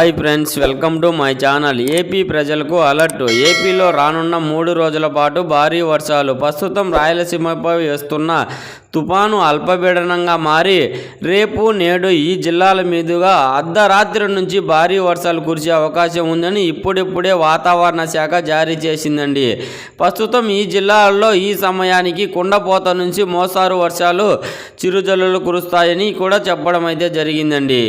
Hi friends welcome to my channel AP ప్రజలకు alert ఏపీలో రానున్న మూడు రోజుల పాటు భారీ వర్షాలు. ప్రస్తుతం రాయలసీమపై వేస్తున్న తుఫాను అల్పపీడనంగా మారి రేపు నేడు ఈ జిల్లాల మీదుగా అర్ధరాత్రి నుంచి భారీ వర్షాలు కురిసే అవకాశం ఉందని ఇప్పుడిప్పుడే వాతావరణ శాఖ జారీ చేసిందండి. ప్రస్తుతం ఈ జిల్లాల్లో ఈ సమయానికి కుండపోత నుంచి మోస్తారు వర్షాలు చిరుజల్లులు కురుస్తాయని కూడా చెప్పడం అయితే జరిగిందండి.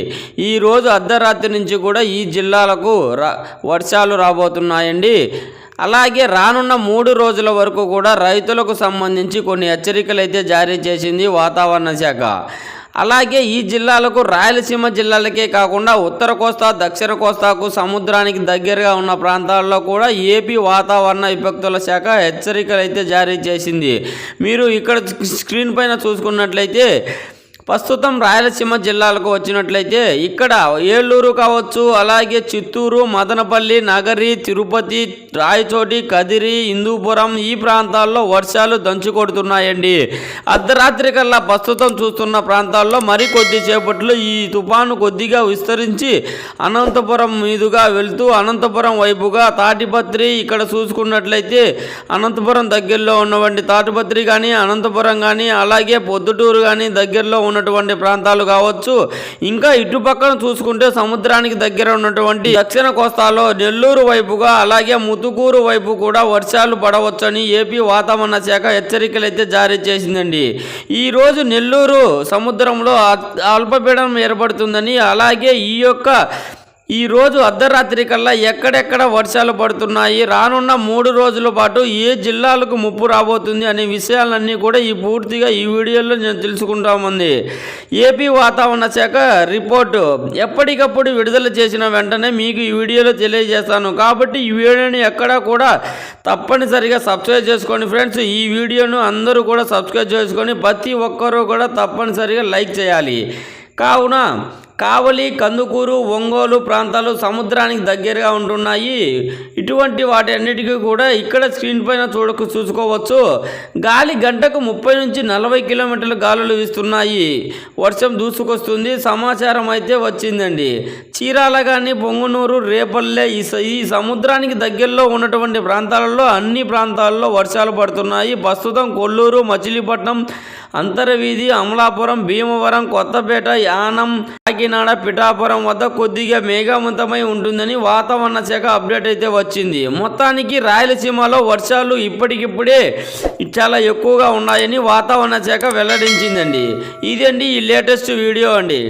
ఈ రోజు అర్ధరాత్రి నుంచి కూడా కూడా ఈ జిల్లాలకు రా వర్షాలు రాబోతున్నాయండి. అలాగే రానున్న మూడు రోజుల వరకు కూడా రైతులకు సంబంధించి కొన్ని హెచ్చరికలు అయితే జారీ చేసింది వాతావరణ శాఖ. అలాగే ఈ జిల్లాలకు రాయలసీమ జిల్లాలకే కాకుండా ఉత్తర కోస్తా దక్షిణ కోస్తాకు సముద్రానికి దగ్గరగా ఉన్న ప్రాంతాల్లో కూడా ఏపీ వాతావరణ విపక్తుల శాఖ హెచ్చరికలు అయితే జారీ చేసింది. మీరు ఇక్కడ స్క్రీన్ పైన చూసుకున్నట్లయితే ప్రస్తుతం రాయలసీమ జిల్లాలకు వచ్చినట్లయితే ఇక్కడ ఏలూరు కావచ్చు అలాగే చిత్తూరు మదనపల్లి నగరి తిరుపతి రాయచోటి కదిరి హిందూపురం ఈ ప్రాంతాల్లో వర్షాలు దంచుకొడుతున్నాయండి. అర్ధరాత్రి కల్లా ప్రస్తుతం చూస్తున్న ప్రాంతాల్లో మరి కొద్దిసేపట్లో ఈ తుఫాను కొద్దిగా విస్తరించి అనంతపురం మీదుగా వెళ్తూ అనంతపురం వైపుగా తాటిపత్రి ఇక్కడ చూసుకున్నట్లయితే అనంతపురం దగ్గరలో ఉన్నవంటి తాటిపత్రి కానీ అనంతపురం కానీ అలాగే పొద్దుటూరు కానీ దగ్గరలో ఉన్నటువంటి ప్రాంతాలు కావచ్చు. ఇంకా ఇటుపక్కన చూసుకుంటే సముద్రానికి దగ్గర ఉన్నటువంటి దక్షిణ కోస్తాలో నెల్లూరు వైపుగా అలాగే ముతుకూరు వైపు కూడా వర్షాలు పడవచ్చని ఏపీ వాతావరణ శాఖ హెచ్చరికలు అయితే జారీ చేసిందండి. ఈ రోజు నెల్లూరు సముద్రంలో అల్పపీడనం ఏర్పడుతుందని అలాగే ఈ యొక్క ఈరోజు అర్ధరాత్రి కల్లా ఎక్కడెక్కడ వర్షాలు పడుతున్నాయి? రానున్న మూడు రోజుల పాటు ఏ జిల్లాలకు ముప్పు రాబోతుంది అనే విషయాలన్నీ కూడా ఈ పూర్తిగా ఈ వీడియోలో నేను తెలుసుకుంటామంది ఏపీ వాతావరణ శాఖ రిపోర్టు. ఎప్పటికప్పుడు విడుదల చేసిన వెంటనే మీకు ఈ వీడియోలో తెలియజేస్తాను. కాబట్టి ఈ వీడియోని ఎక్కడా కూడా తప్పనిసరిగా సబ్స్క్రైబ్ చేసుకోండి ఫ్రెండ్స్. ఈ వీడియోను అందరూ కూడా సబ్స్క్రైబ్ చేసుకొని ప్రతి ఒక్కరూ కూడా తప్పనిసరిగా లైక్ చేయాలి. కావున కావలి కందుకూరు ఒంగోలు ప్రాంతాలు సముద్రానికి దగ్గరగా ఉంటున్నాయి. ఇటువంటి వాటి అన్నిటికీ కూడా ఇక్కడ స్క్రీన్ పైన చూడకు చూసుకోవచ్చు. గాలి గంటకు ముప్పై నుంచి నలభై కిలోమీటర్ల గాలులు వీస్తున్నాయి. వర్షం దూసుకొస్తుంది. సమాచారం అయితే వచ్చిందండి. చీరాల కానీ పొంగునూరు రేపల్లె ఈ ఈ సముద్రానికి దగ్గరలో ఉన్నటువంటి ప్రాంతాలలో అన్ని ప్రాంతాల్లో వర్షాలు పడుతున్నాయి. ప్రస్తుతం కొల్లూరు మచిలీపట్నం అంతర్వీధి అమలాపురం భీమవరం కొత్తపేట యానం కాకినాడ పిఠాపురం వద్ద కొద్దిగా మేఘావంతమై ఉంటుందని వాతావరణ శాఖ అప్డేట్ అయితే వచ్చింది. మొత్తానికి రాయలసీమలో వర్షాలు ఇప్పటికిప్పుడే చాలా ఎక్కువగా ఉన్నాయని వాతావరణ శాఖ వెల్లడించిందండి. ఇదండి ఈ లేటెస్ట్ వీడియో అండి?